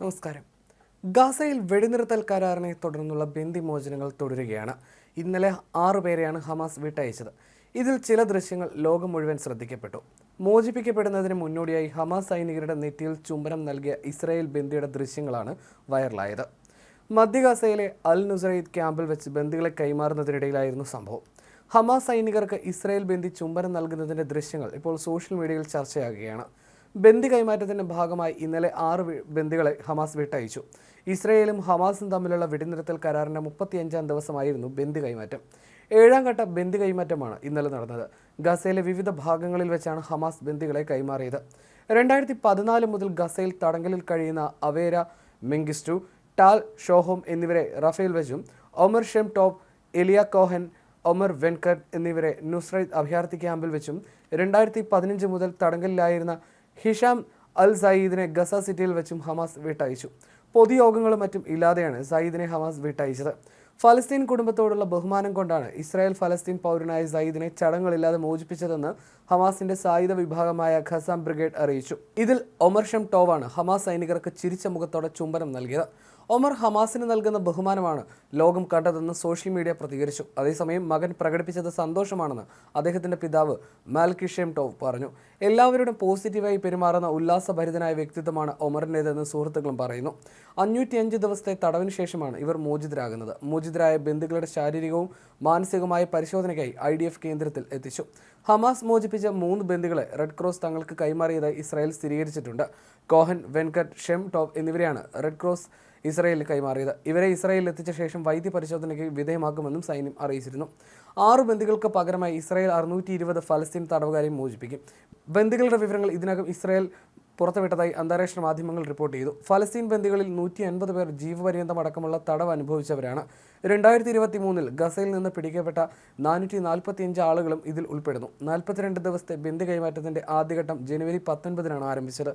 നമസ്കാരം. ഗാസയിൽ വെടിനിർത്തൽ കരാറിനെ തുടർന്നുള്ള ബന്ദിമോചനങ്ങൾ തുടരുകയാണ്. ഇന്നലെ ആറു പേരെയാണ് ഹമാസ് വിട്ടയച്ചത്. ഇതിൽ ചില ദൃശ്യങ്ങൾ ലോകം മുഴുവൻ ശ്രദ്ധിക്കപ്പെട്ടു. മോചിപ്പിക്കപ്പെടുന്നതിന് മുന്നോടിയായി ഹമാസ് സൈനികരുടെ നെറ്റിയിൽ ചുംബനം നൽകിയ ഇസ്രായേൽ ബന്ദിയുടെ ദൃശ്യങ്ങളാണ് വൈറലായത്. മധ്യഗാസയിലെ അൽ നുസറീദ് ക്യാമ്പിൽ വെച്ച് ബന്ദികളെ കൈമാറുന്നതിനിടയിലായിരുന്നു സംഭവം. ഹമാസ് സൈനികർക്ക് ഇസ്രായേൽ ബന്ദി ചുംബനം നൽകുന്നതിന്റെ ദൃശ്യങ്ങൾ ഇപ്പോൾ സോഷ്യൽ മീഡിയയിൽ ചർച്ചയാകുകയാണ്. ബന്ദി കൈമാറ്റത്തിന്റെ ഭാഗമായി ഇന്നലെ ആറ് ബന്ദികളെ ഹമാസ് വിട്ടയച്ചു. ഇസ്രയേലും ഹമാസും തമ്മിലുള്ള വെടിനിർത്തൽ കരാറിന്റെ മുപ്പത്തിയഞ്ചാം ദിവസമായിരുന്നു ബന്ദി കൈമാറ്റം. ഏഴാം ഘട്ട ബന്ദി കൈമാറ്റമാണ് ഇന്നലെ നടന്നത്. ഗസയിലെ വിവിധ ഭാഗങ്ങളിൽ വെച്ചാണ് ഹമാസ് ബന്ദികളെ കൈമാറിയത്. രണ്ടായിരത്തി പതിനാല് മുതൽ ഗസയിൽ തടങ്കലിൽ കഴിയുന്ന അവേര മെങ്കിസ്റ്റു ടാൽ ഷോഹോം എന്നിവരെ റഫേൽ വെച്ചും Omer Shem Tov Eliya Cohen Omer Wenkert എന്നിവരെ നുസ്രൈദ് അഭയാർത്ഥി ക്യാമ്പിൽ വെച്ചും രണ്ടായിരത്തി പതിനഞ്ച് മുതൽ തടങ്കലിലായിരുന്ന ഹിഷാം അൽ സയീദിനെ ഗസ സിറ്റിയിൽ വെച്ചും ഹമാസ് വിട്ടയച്ചു. പൊതുയോഗങ്ങളും മറ്റും ഇല്ലാതെയാണ് സയീദിനെ ഹമാസ് വിട്ടയച്ചത്. ഫലസ്തീൻ കുടുംബത്തോടുള്ള ബഹുമാനം കൊണ്ടാണ് ഇസ്രായേൽ ഫലസ്തീൻ പൗരനായ സയീദിനെ ചടങ്ങുകളില്ലാതെ മോചിപ്പിച്ചതെന്ന് ഹമാസിന്റെ സായുധ വിഭാഗമായ ഖസാം ബ്രിഗേഡ് അറിയിച്ചു. ഇതിൽ ഒമർഷം ടോവാണ് ഹമാസ് സൈനികർക്ക് ചിരിച്ച മുഖത്തോടെ ചുംബനം നൽകിയത്. ഒമർ ഹമാസിന് നൽകുന്ന ബഹുമാനമാണ് ലോകം കണ്ടതെന്ന് സോഷ്യൽ മീഡിയ പ്രതികരിച്ചു. അതേസമയം മകൻ പ്രകടിപ്പിച്ചത് സന്തോഷമാണെന്ന് അദ്ദേഹത്തിന്റെ പിതാവ് മാൽക്കിഷേം ടോവ് പറഞ്ഞു. എല്ലാവരോടും പോസിറ്റീവായി പെരുമാറുന്ന ഉല്ലാസഭരിതനായ വ്യക്തിത്വമാണ് ഒമറിന്റേതെന്ന് സുഹൃത്തുക്കളും പറയുന്നു. അഞ്ഞൂറ്റിയഞ്ച് ദിവസത്തെ തടവിന് ശേഷമാണ് ഇവർ മോചിതരാകുന്നത്. മോചിതരായ ബന്ധുക്കളുടെ ശാരീരികവും മാനസികവുമായ പരിശോധനയ്ക്കായി ഐ കേന്ദ്രത്തിൽ എത്തിച്ചു. ഹമാസ് മോചിപ്പിച്ച മൂന്ന് ബന്ധുക്കളെ റെഡ് ക്രോസ് തങ്ങൾക്ക് കൈമാറിയതായി ഇസ്രായേൽ സ്ഥിരീകരിച്ചിട്ടുണ്ട്. കോഹൻ വെൻകട്ട് ഷെം ടോപ്പ് എന്നിവരെയാണ് റെഡ് ക്രോസ് ഇസ്രായേലിൽ കൈമാറിയത്. ഇവരെ ഇസ്രായേലിൽ എത്തിച്ച ശേഷം വൈദ്യ പരിശോധനയ്ക്ക് വിധേയമാക്കുമെന്നും സൈന്യം അറിയിച്ചിരുന്നു. ആറു ബന്ദികൾക്ക് പകരമായി ഇസ്രായേൽ അറുന്നൂറ്റി ഇരുപത് ഫലസ്തീൻ തടവുകാരെയും മോചിപ്പിക്കും. ബന്ദികളുടെ വിവരങ്ങൾ ഇതിനകം ഇസ്രായേൽ പുറത്തുവിട്ടതായി അന്താരാഷ്ട്ര മാധ്യമങ്ങൾ റിപ്പോർട്ട് ചെയ്തു. ഫലസ്തീൻ ബന്ദികളിൽ നൂറ്റി അൻപത് പേർ ജീവപര്യന്തം അടക്കമുള്ള തടവ് അനുഭവിച്ചവരാണ്. രണ്ടായിരത്തി ഇരുപത്തി മൂന്നിൽ ഗസയിൽ നിന്ന് പിടിക്കപ്പെട്ട നാനൂറ്റി നാൽപ്പത്തിയഞ്ച് ആളുകളും ഇതിൽ ഉൾപ്പെടുന്നു. നാൽപ്പത്തിരണ്ട് ദിവസത്തെ ബന്ദി കൈമാറ്റത്തിന്റെ ആദ്യഘട്ടം ജനുവരി പത്തൊൻപതിനാണ് ആരംഭിച്ചത്.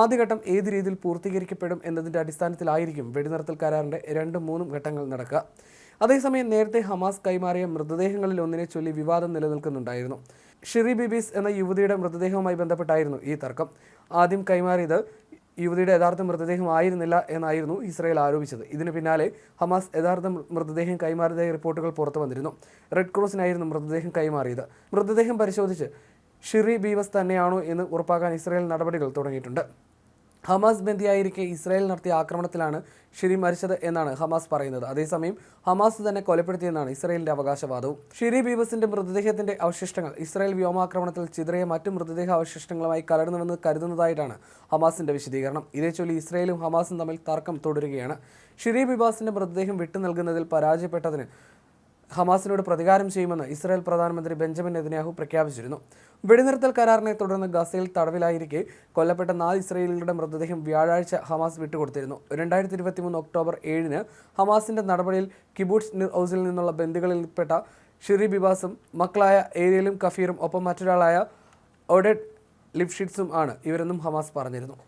ആദ്യഘട്ടം ഏത് രീതിയിൽ പൂർത്തീകരിക്കപ്പെടും എന്നതിന്റെ അടിസ്ഥാനത്തിലായിരിക്കും വെടിനിർത്തൽ കരാറിന്റെ രണ്ടും മൂന്നും ഘട്ടങ്ങൾ നടക്കുക. അതേസമയം നേരത്തെ ഹമാസ് കൈമാറിയ മൃതദേഹങ്ങളിൽ ഒന്നിനെ ചൊല്ലി വിവാദം നിലനിൽക്കുന്നുണ്ടായിരുന്നു. ഷിറി ബിബീസ് എന്ന യുവതിയുടെ മൃതദേഹവുമായി ബന്ധപ്പെട്ടായിരുന്നു ഈ തർക്കം. ആദ്യം കൈമാറിയത് യുവതിയുടെ യഥാർത്ഥ മൃതദേഹം ആയിരുന്നില്ല എന്നായിരുന്നു ഇസ്രായേൽ ആരോപിച്ചത്. ഇതിന് പിന്നാലെ ഹമാസ് യഥാർത്ഥ മൃതദേഹം കൈമാറിയതായി റിപ്പോർട്ടുകൾ പുറത്തു വന്നിരുന്നു. റെഡ് ക്രോസിനായിരുന്നു മൃതദേഹം കൈമാറിയത്. മൃതദേഹം പരിശോധിച്ച് ഷിറി ബീവസ് തന്നെയാണോ എന്ന് ഉറപ്പാക്കാൻ ഇസ്രായേൽ നടപടികൾ തുടങ്ങിയിട്ടുണ്ട്. ഹമാസ് ബന്ദിയായിരിക്കെ ഇസ്രായേൽ നടത്തിയ ആക്രമണത്തിലാണ് ഷിരി മരിച്ചത് എന്നാണ് ഹമാസ് പറയുന്നത്. അതേസമയം ഹമാസ് തന്നെ കൊലപ്പെടുത്തിയെന്നാണ് ഇസ്രായേലിന്റെ അവകാശവാദവും. ഷിരി ബീബസിന്റെ മൃതദേഹത്തിന്റെ അവശിഷ്ടങ്ങൾ ഇസ്രായേൽ വ്യോമാക്രമണത്തിൽ ചിതറിയ മറ്റു മൃതദേഹ അവശിഷ്ടങ്ങളുമായി കലർന്നുവെന്ന് കരുതുന്നതായിട്ടാണ് ഹമാസിന്റെ വിശദീകരണം. ചൊല്ലി ഇസ്രായേലും ഹമാസും തമ്മിൽ തർക്കം തുടരുകയാണ്. ഷിരി ബിബാസിന്റെ മൃതദേഹം വിട്ടു നൽകുന്നതിൽ പരാജയപ്പെട്ടതിന് ഹമാസിനോട് പ്രതികാരം ചെയ്യുമെന്ന് ഇസ്രായേൽ പ്രധാനമന്ത്രി ബെഞ്ചമിൻ നെതന്യാഹു പ്രഖ്യാപിച്ചിരുന്നു. വെടിനിർത്തൽ കരാറിനെ തുടർന്ന് ഗസയിൽ തടവിലായിരിക്കെ കൊല്ലപ്പെട്ട നാല് ഇസ്രായേലികളുടെ മൃതദേഹം വ്യാഴാഴ്ച ഹമാസ് വിട്ടുകൊടുത്തിരുന്നു. രണ്ടായിരത്തി ഇരുപത്തി മൂന്ന് ഒക്ടോബർ ഏഴിന് ഹമാസിന്റെ നടപടിയിൽ കിബൂട്സ് നിർ ഹൗസിൽ നിന്നുള്ള ബന്ധുക്കളിൽപ്പെട്ട ഷിറി ബിബാസും മക്കളായ ഏരിയലും കഫീറും ഒപ്പം മറ്റൊരാളായ ഒഡെഡ് ലിപ്ഷിറ്റ്സും ആണ് ഇവരെന്നും ഹമാസ് പറഞ്ഞിരുന്നു.